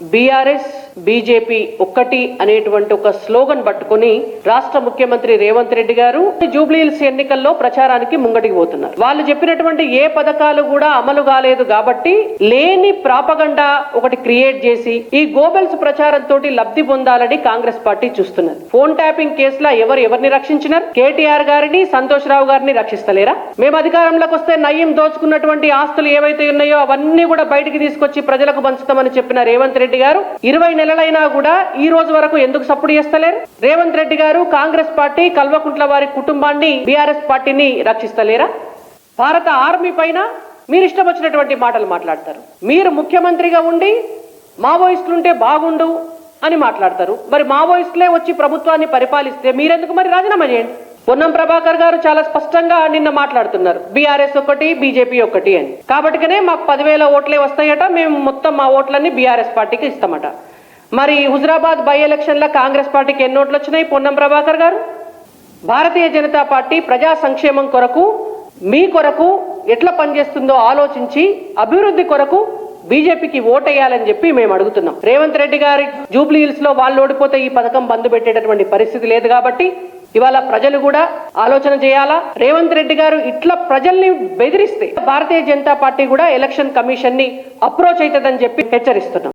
BRS BJP ఒక్కటి అనేటువంటి ఒక స్లోగన్ పట్టుకుని రాష్ట్ర ముఖ్యమంత్రి రేవంత్ రెడ్డి గారు జూబ్లీహిల్స్ ఎన్నికల్లో ప్రచారానికి ముంగటికి పోతున్నారు. వాళ్ళు చెప్పినటువంటి ఏ పథకాలు కూడా అమలు కాలేదు కాబట్టి లేని ప్రాపగండా ఒకటి క్రియేట్ చేసి ఈ గోబెల్స్ ప్రచారంతో లబ్ధి పొందాలని కాంగ్రెస్ పార్టీ చూస్తున్నది ఫోన్ ట్యాపింగ్ కేసులో ఎవరు ఎవరిని రక్షించినారు? కేటీఆర్ గారిని సంతోష్ రావు గారిని రక్షిస్తలేరా? మేము అధికారంలోకి వస్తే నయం దోచుకున్నటువంటి ఆస్తులు ఏవైతే ఉన్నాయో అవన్నీ కూడా బయటికి తీసుకొచ్చి ప్రజలకు పంచుతామని చెప్పిన రేవంత్ రెడ్డి గారు ఇరవై నెలలైనా కూడా ఈ రోజు వరకు ఎందుకు సపోర్ట్ చేస్తలేరు? రేవంత్ రెడ్డి గారు కాంగ్రెస్ పార్టీ కల్వకుంట్ల వారి కుటుంబాన్ని బీఆర్ఎస్ పార్టీని రక్షిస్తలేరా? భారత ఆర్మీ పైన మీరు ఇష్టం వచ్చినటువంటి మాటలు మాట్లాడతారు. మీరు ముఖ్యమంత్రిగా ఉండి మావోయిస్టులుంటే బాగుండు అని మాట్లాడతారు. మరి మావోయిస్టులే వచ్చి ప్రభుత్వాన్ని పరిపాలిస్తే మీరెందుకు మరి రాజీనామా చేయండి? పొన్నం ప్రభాకర్ గారు చాలా స్పష్టంగా నిన్న మాట్లాడుతున్నారు. బీఆర్ఎస్ ఒకటి బీజేపీ ఒకటి అని. కాబట్టికనే మాకు పదివేల ఓట్లే వస్తాయట. మేము మొత్తం మా ఓట్లన్నీ బీఆర్ఎస్ పార్టీకి ఇస్తామట. మరి హుజరాబాద్ బై ఎలక్షన్లో కాంగ్రెస్ పార్టీకి ఎన్నోట్లు వచ్చినాయి? పొన్నం ప్రభాకర్ గారు? భారతీయ జనతా పార్టీ ప్రజా సంక్షేమం కొరకు మీ కొరకు ఎట్లా పనిచేస్తుందో ఆలోచించి అభివృద్ధి కొరకు బీజేపీకి ఓటేయాలని చెప్పి మేము అడుగుతున్నాం. రేవంత్ రెడ్డి గారి జూబ్లీ హిల్స్లో వాళ్ళు ఓడిపోతే ఈ పథకం బంద్ పెట్టేటటువంటి పరిస్థితి లేదు కాబట్టి ఇవాళ ప్రజలు కూడా ఆలోచన చేయాలా? రేవంత్ రెడ్డి గారు ఇట్లా ప్రజల్ని బెదిరిస్తే భారతీయ జనతా పార్టీ కూడా ఎలక్షన్ కమిషన్ని అప్రోచ్ అవుతుందని చెప్పి హెచ్చరిస్తున్నాం.